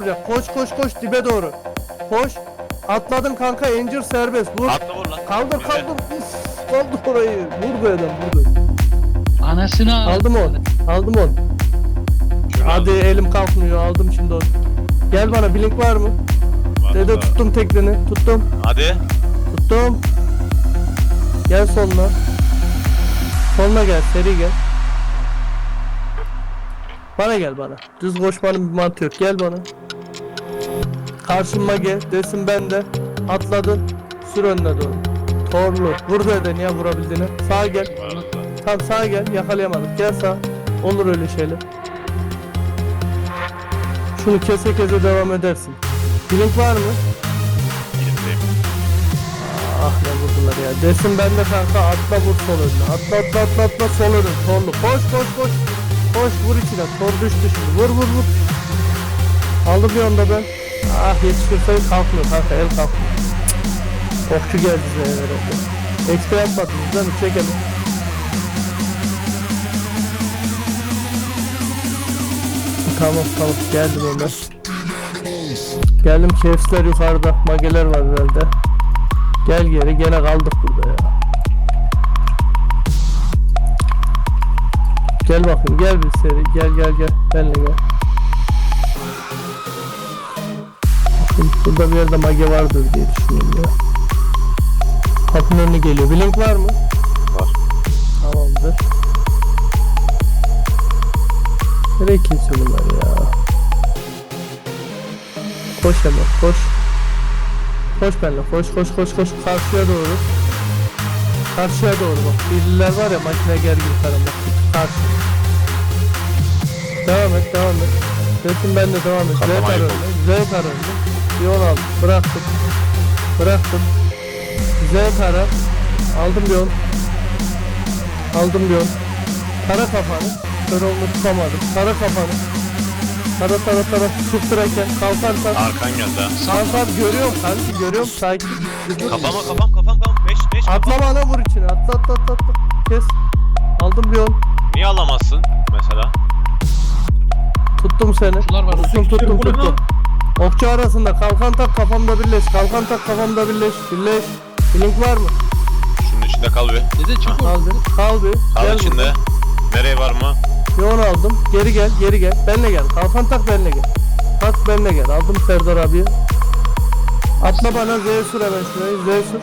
vuracak. Koş koş koş dibe doğru. Koş. Atladın kanka incir serbest. Vur. Atla vur lan. Kaldır Güzel. kaldır. Kaldır orayı. Vur adam vur bu. Anasını al. Aldım onu. Aldım onu. Şunu Hadi elim kalkmıyor. Aldım şimdi onu. Gel bana blink var mı? al. Dede tuttum tekrini. Tuttum. Hadi. Tuttum. Gel soluna. Soluna gel. Seri gel. Bana gel bana. Düz koşmanın bir mantığı yok. Gel bana. Karşıma gel. Desin ben de. Atladın. Sür önüne doğru. Torlu. Vur dede niye vurabildiğini. Sağa gel. Tamam sağa gel. Yakalayamadık. Gel sağ. Olur öyle şeyler. Şunu kese kese devam edersin. Blink var mı? Ah ne vurdular ya. Desin ben de kanka atla vur sol önüne. Atla atla atla atla sol önüne. Torlu. Koş koş koş. Koş vur içine. Tor düştü şimdi. Vur vur vur. Aldım bir anda ben. Ah yetiştirseyim kalkmıyor kanka el kalkmıyor. Okçu geldi bize herhalde. Yapmadınız değil mi? Çekelim. Tamam tamam geldim Ömer. Geldim kefsler yukarıda. Mageler var herhalde. Gel geri gene kaldık burada ya. Gel bakayım gel bir seri gel gel gel benle gel. Bakayım, burada bir yerde mage vardır diye düşünüyorum ya. Kapının önüne geliyor. Blink var mı? Var. Tamamdır. Nereye kimse bunlar ya? Koş hemen koş. Koş benimle koş koş koş koş karşıya doğru. Karşıya doğru bak. Biriler var ya makine gergin falan bak. Karşı. Devam et devam et. Resim ben de devam et. Z kararlı. Z kararlı. On aldım. Bıraktım. Bıraktım. Z karar. Aldım bir on. Aldım bir on. Kara kafanı. Kör olma tutamadım. Kara kafanı. Tara tara tara. Sıktırırken kalkarsan. Arkan geldi ha. Kalkar görüyorum kanki görüyorum sakin. Kafama kafam kafam kafam. 5 5 Atla bana vur içine. Atla atla atla atla. Kes. Aldım bir on. Niye alamazsın mesela? Tuttum seni. Var. Tuttum tuttum tuttum. Okçu arasında kalkan tak kafamda birleş. Kalkan tak kafamda birleş. Birleş. Blink var mı? Şunun içinde kal bir. Dede çık Kal bir. Kal bir. Kal Gel içinde. burada. Nereye var mı? Bir on aldım. Geri gel. Geri gel. Benle gel. Kalkan tak benle gel. Tak benle gel. Aldım Serdar abi. Atla bana Z sür hemen şurayı. Z sür.